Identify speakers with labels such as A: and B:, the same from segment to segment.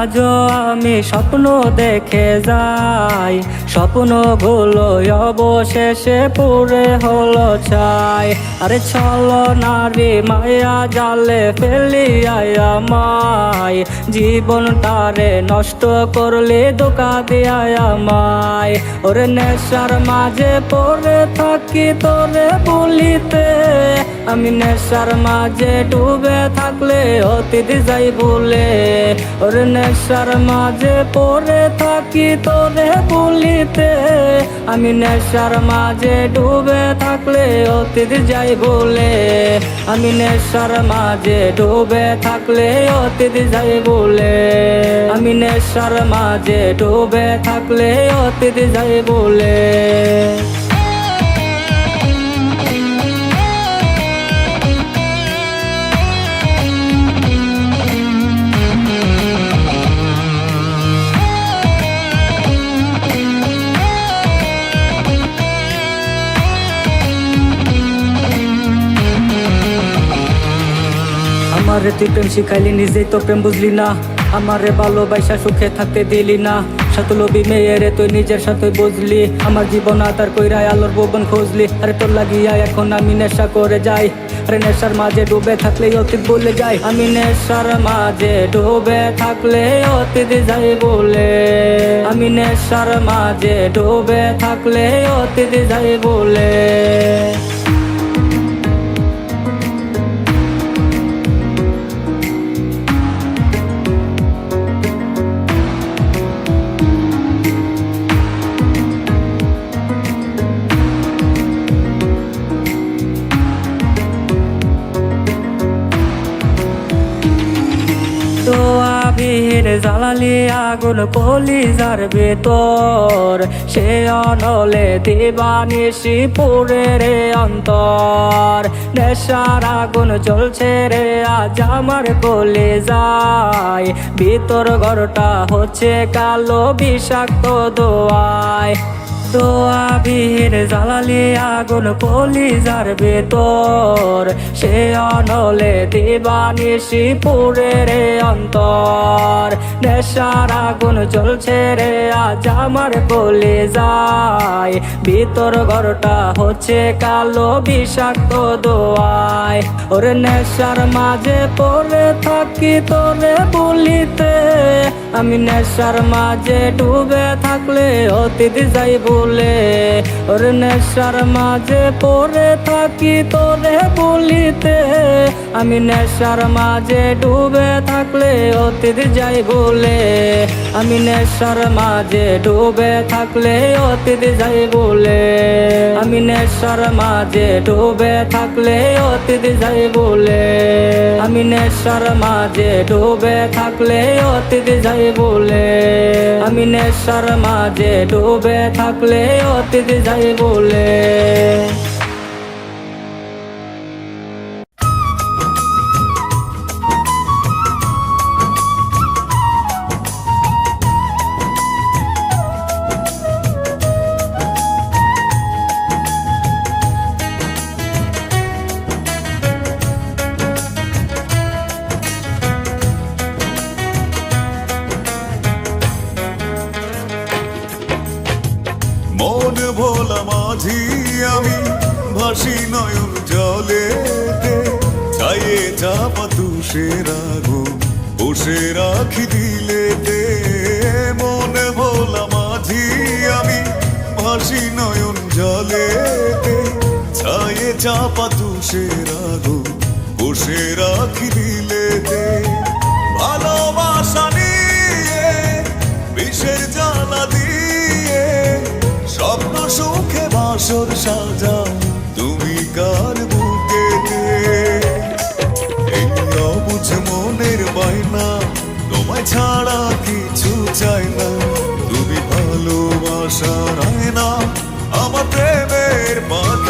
A: আজও আমি স্বপ্ন দেখে যাই। স্বপ্ন স্বপ্নগুলো অবশেষে পুরে হলো চাই আরে চলো নারী মায়া জালে ফেলিয়াই আমায়। জীবনটারে নষ্ট করলে দোকা দিয়াই আমায়। ওরে নেশার মাঝে পড়ে থাকি তোরে বলিতে। আমি নেশার মাঝে ডুবে থাকলে, অতীত যাই বলে। ওরে নেশার মাঝে পড়ে থাকি তোরে বলিতে। আমি নেশার মাঝে ডুবে থাকলে, অতীত যাই বলে। আমি নেশার মাঝে ডুবে থাকলে, অতীত যাই বলে। আমি নেশার মাঝে ডুবে থাকলে, অতীত যাই বলে। আমারে তুই প্রেম শিখাইলি, নিজেই তো প্রেম বুঝলি না। আমারে ভালোবাসা, সুখে থাকতে দিলি না। সাতুলবি মেয়েরে তুই নিজের সাথে বুঝলি। আমার জীবন আতার কইরাই আলোর ভুবন খুঁজলি। আরে তোর লাগিয়া এখন আমি নেশা করে যাই। আরে নেশার মাঝে ডুবে থাকলে অতীত বলে যাই। আমি নেশার মাঝে ডুবে থাকলে অতীত যাই বলে। আমি নেশার মাঝে ডুবে থাকলে অতীত যাই বলে। আবির জ্বালালি আগুন কলি যার ভেতর, সে অনলে দিবানিসি পুরে রে অন্তর। নেশার আগুন চলছে রে, আজ আমার কলে যায়। ভিতর ঘরটা হচ্ছে কালো বিষাক্ত দোয়ায় দোয়া বীর জ্বালালি আগুন ভেতর। সে অনলে রে অন্তর। নেশার আগুন জ্বলছে রে, আজ আমার কলে যায়। ভিতর ঘরটা হচ্ছে কালো বিষাক্ত দোয়ায়। ওরে নেশার মাঝে পড়ে থাকি তোরে বলিতে। আমি নেশার মাঝে ডুবে থাকলে অতীত যাই বলে, ওরে নেশার মাঝে পড়ে থাকি তোরে বলিতে। আমি নেশার মাঝে ডুবে থাকলে অতীত যাই বলে। আমি নেশার মাঝে ডুবে থাকলে অতীত যাই বলে। আমি নেশার মাঝে ডুবে থাকলে অতীত যাই বলে। আমি নেশার মাঝে ডুবে থাকলে অতীত যাই বলে। আমি নেশার মাঝে ডুবে থাকলে অতীত যাই বলে।
B: রাখি দিলেতে ভালোবাসা নিয়ে, বিষের জ্বালা দিয়ে, স্বপ্ন সুখে বাসর সাজাও তুমি কার বুকে এই অবুঝ মনের বাইনা তোমায় ছাড়া কিছু চাই না। তুমি ভালোবাসার না আমার প্রেমের পাখি।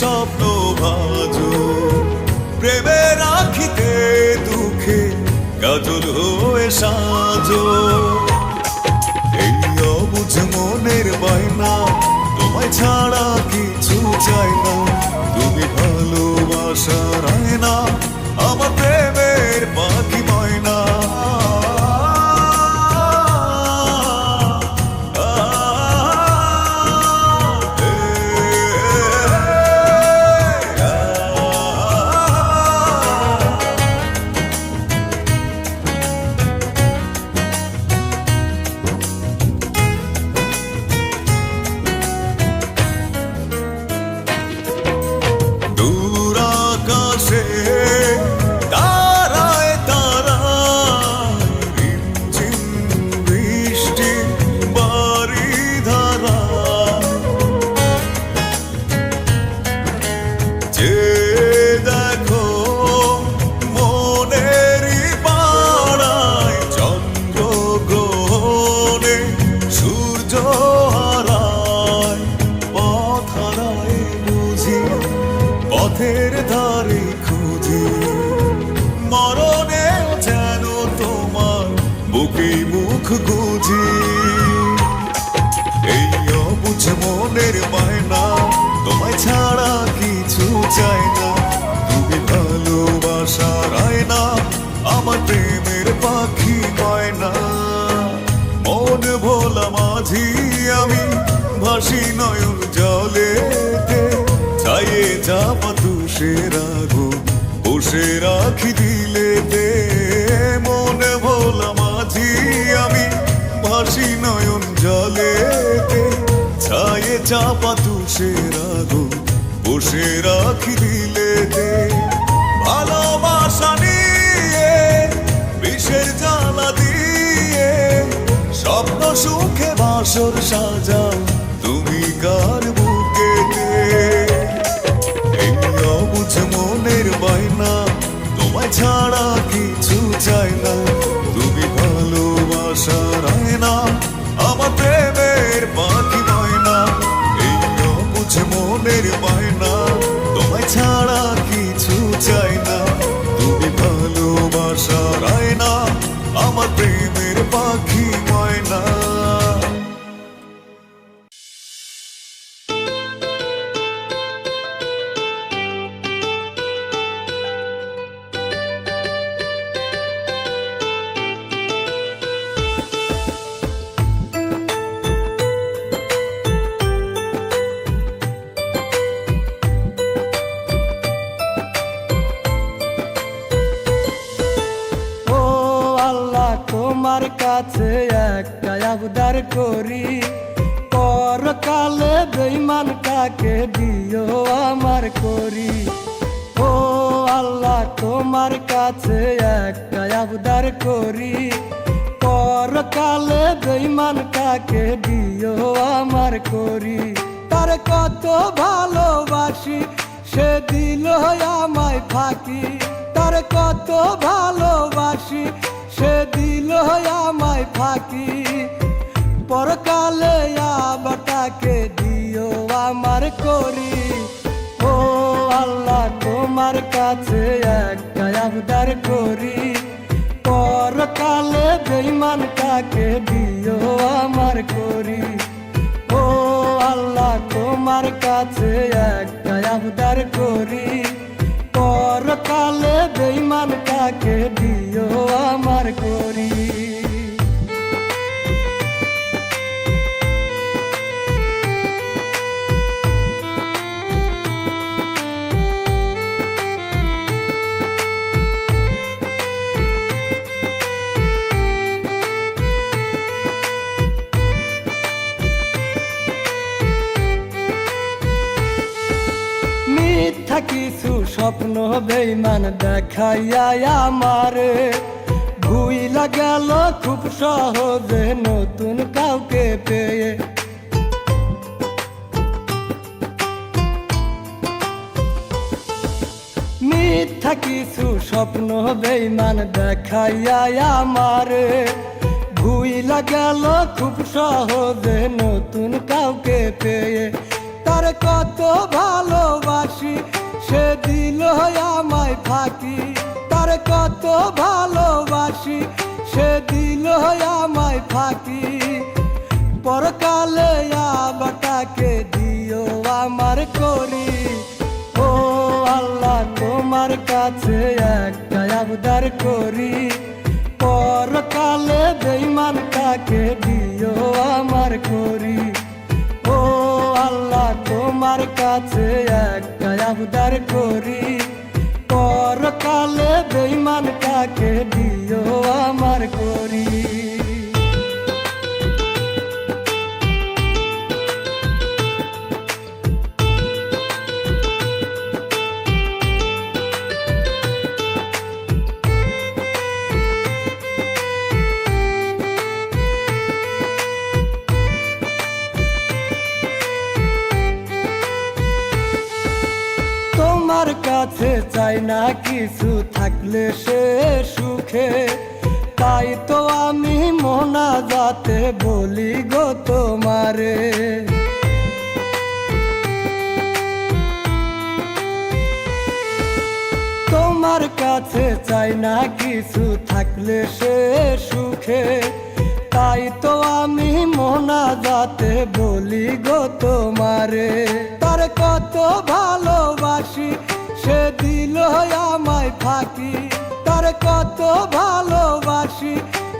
B: স্বপ্ন ভাজো। প্রেমে রাখিতে দুঃখে গাজল হয়ে সাজো। এই অবুঝ মনের বাইনা তোমায় ছাড়া কিছু চাই না। তুমি ভালোবাসা রায় না। বুকে মুখ গুজি। এই অবুঝ মনের মায়না, তোমায় ছাড়া কিছু চাই না। তুমি ভালোবাসার আয়না আমার প্রেমের পাখি পায় না মন ভোলা মাঝি, আমি ভাসি নয়ন জলেতে। ছায়ে চাপা তুষের আগুন, বসে রাখি দিলেতে চাপা তুষের আগুন, বসে রাখি দিলে ভালোবাসা নিয়ে, বিষের জ্বালা দিয়ে, স্বপ্ন সুখে বাসর সাজাও প্রেমের
C: করি। পরকালে বেইমান কাকে দিও আমার করি? ও আল্লাহ, তোমার কাছে একটা আবদার করি। পরকালে বেইমান কাকে দিও আমার করি? তার কত ভালোবাসি, সে দিল আমায় ফাঁকি। তার কত ভালোবাসি, সে দিল আমায় ফাঁকি। পরকালে আবার দিও আমার করি। ও আল্লাহ, তোমার কাছে একটা আবদার করি। পরকালে বেইমান কাকে দিও আমার করি। ও আল্লাহ, তোমার কাছে একটা আবদার করি। পরকালে বেইমান কাকে দিও আমার করি। মিথ্যা কিছু স্বপ্ন বেইমান দেখাইয়া আমারে। ভুইলা গেল খুব সহজে নতুন কাউকে পেয়ে। মিথ্যা কিছু স্বপ্ন বেইমান দেখাইয়া আমারে। ভুইলা গেল খুব সহজে নতুন কাউকে পেয়ে। তার কত ভালোবাসি সে দিল আমায় ফাঁকি, তার কত ভালোবাসি। সে দিল আমায় ফাঁকি, পরকালে আবাটাকে দিও আমার করি। ও আল্লাহ, তোমার কাছে একটা আবদার করি। পরকালে বেইমান কাকে দিও আমার করি। ও আল্লাহ তোমার কাছে একটা আবদার করি। পরকালে বেইমান কাকে দিও আমার করি। কাছে চাই না কিছু থাকলে সে সুখে। তাই তো আমি মোনা যাতে বলি গো তোমারে। তোমার কাছে চাই না কিছু থাকলে সে সুখে। তাই তো আমি মোনা যাতে বলি গো তোমারে। তার কত ভালোবাসি সে দিল আমায় ফাঁকি, তার কত ভালোবাসি।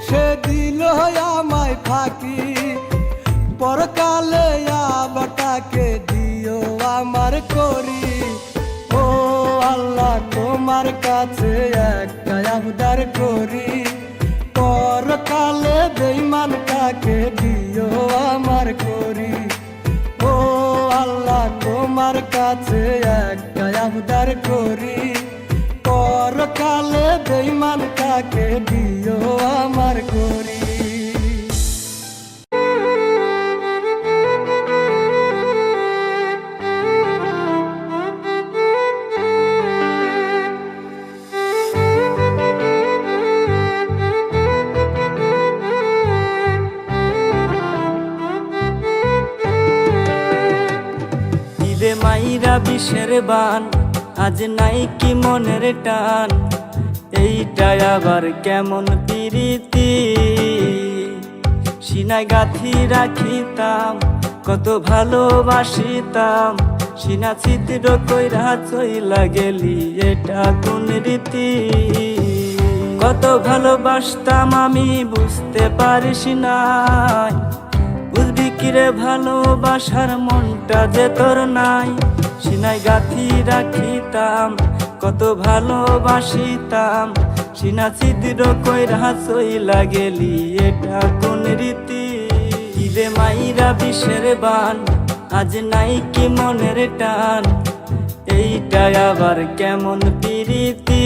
C: সে দিল আমায় ফাঁকি, পরকালে আবাটাকে দিও আমার করি। ও আল্লাহ, তোমার কাছে একটা আবদার করি। পরকালে বেইমান কাকে দিও আমার করি। ও আল্লাহ, তোমার কাছে একটা আবদার করি। পরকালে বেইমান কাকে দিও আমার করি।
D: বিষের বান আজ নাই কি মনের টান? এইটা আবার কেমন পিরিতি? সিনায় গাথি রাখিতাম, কত ভালোবাসিতাম। সিনা চিত্র কইরা চইলা গেলি, এটা কোন রীতি? কত ভালোবাসতাম আমি, বুঝতে পারিস নাই। বুঝবি কিরে ভালোবাসার মনটা যে তোর নাই? সিনাই গাথি রাখিতাম, কত ভালোবাসিতাম। সিনা ছিদ্র কইরা চইলা গেলি এটা কোন রীতি? ইরে মাইরা বিষের বান, আজ নাই কি মনের টান। এইটা আবার কেমন পিরিতি?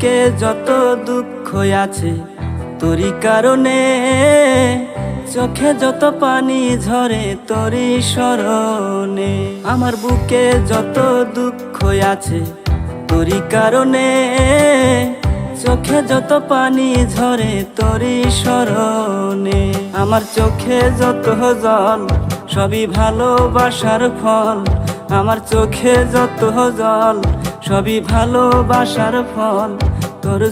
D: বুকে যত দুঃখ আছে, তোরই কারণে চোখে যত পানি ঝরে, তোরই স্মরণে। আমার বুকে যত দুঃখ আছে, তোরই কারণে চোখে যত পানি ঝরে, তোরই স্মরণে। আমার চোখে যত জল, সবই ভালোবাসার ফল। আমার চোখে যত জল, সবই ভালোবাসার ফল। তোর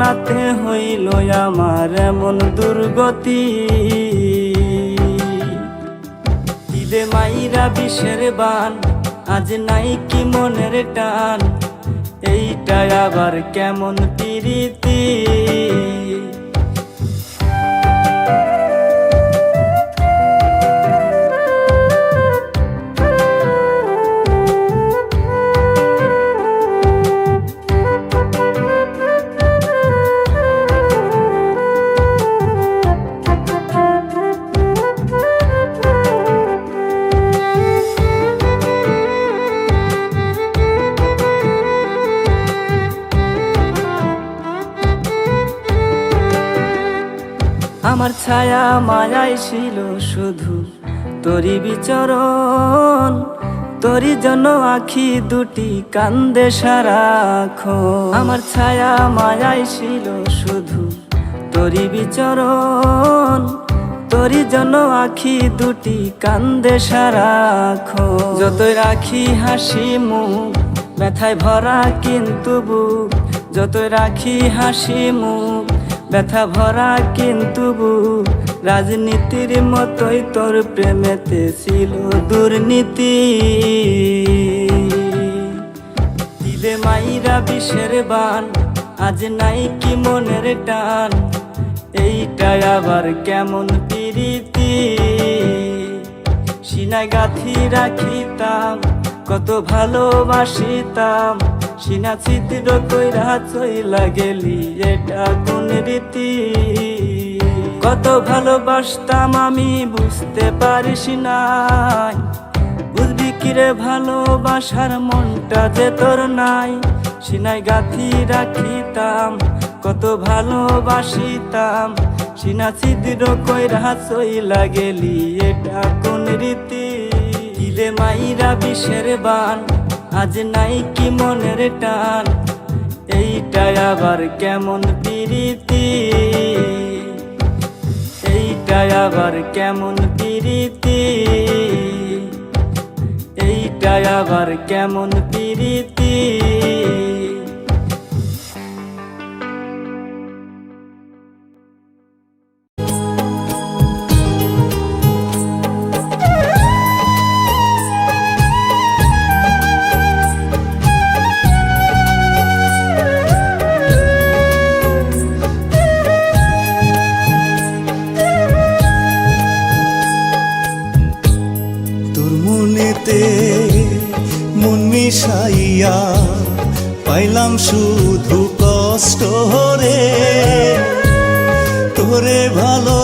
D: নাতে হইল আমার এমন দুর্গতি। ঈদে মাইরা বিষের বান, আজ নাই কি মনের টান এইটা আবার কেমন পিরিতি? ছায়া মায়াই ছিল শুধু। তোরি বিচরণ তোরি জন্য আখি দুটি কান্দে সারাক্ষণ। আমার ছায়া মায়াই ছিল শুধু। তোরি বিচরণ তোরি জন্য আখি দুটি কান্দে সারাক্ষণ। যতই রাখি হাসি মুখ, ব্যথায় ভরা কিন্তু বুক। যতই রাখি হাসি মুখ ব্যথা ভরা কিন্তু রাজনীতির মতোই তোর প্রেমেতে ছিল দুর্নীতি। দিলে মাইরা বিষের বান, আজ নাই কি মনের টান। এইটা আবার কেমন পিরিতি? সিনায় গাথি রাখিতাম, কত ভালোবাসিতাম। সিনা চিত্র কইরা চইলা গেলি, এটা কোন রীতি? কত ভালোবাসতাম আমি, বুঝতে পারিস নাই। বুঝবি কিরে ভালোবাসার মনটা যে তোর নাই। সিনাই গাথি রাখিতাম, কত ভালোবাসিতাম। সিনা ছিদ্র কইরা চইলা গেলি, এটা কোন রীতি? দিলে মাইরা বিষের বান আজ নাই কি মনের টান? এইটা আবার কেমন প্রীতি? এইটা আবার কেমন প্রীতি? এইটা আবার কেমন পিরিতি?
E: শুধু কষ্ট রে তোরে ভালোবাসতে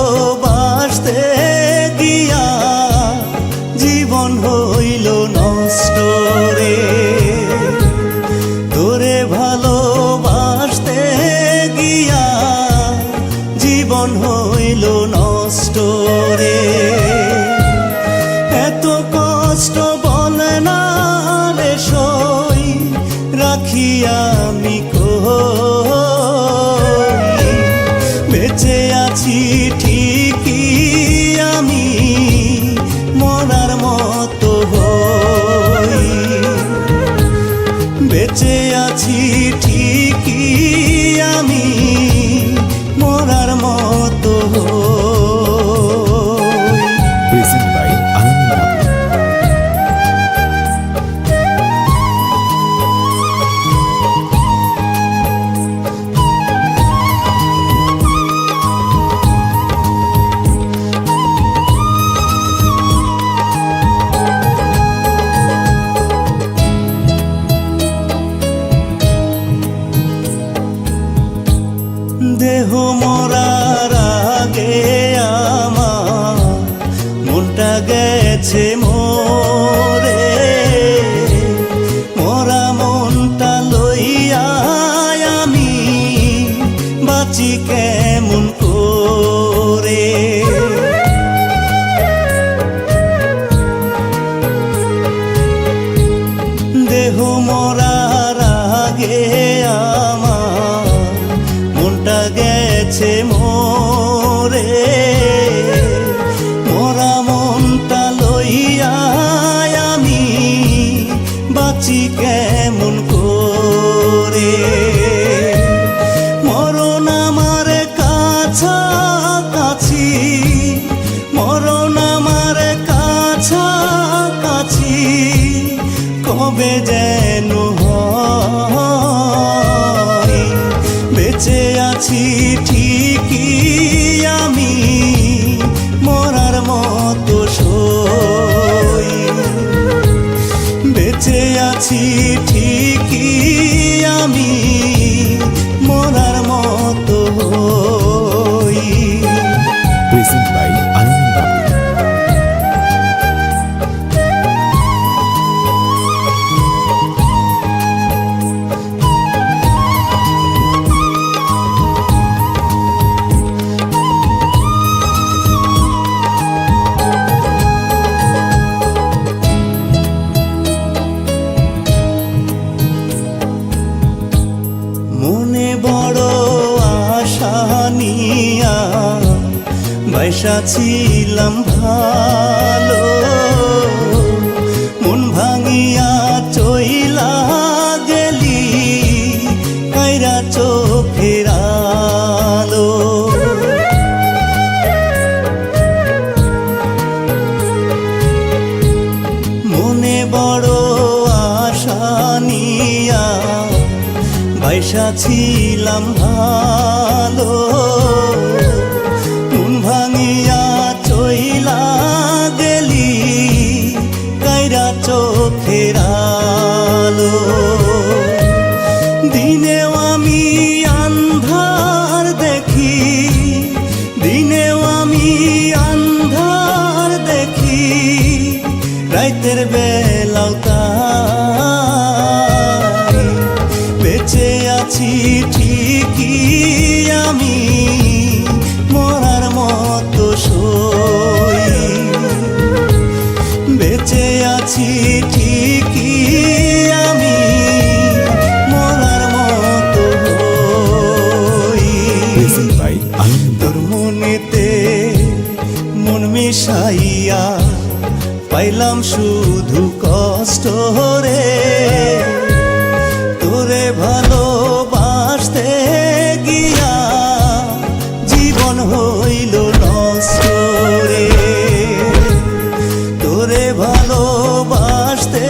E: pensemos. বেঁচে রাইতের বেলাও তাই বেঁচে আছি ঠিকই আমি মরার মতো সই। বেঁচে আছি
F: শুধু কষ্ট রে
E: তোরে ভালোবাসতে গিয়া জীবন হইল নষ্ট রে। তোরে ভালোবাসতে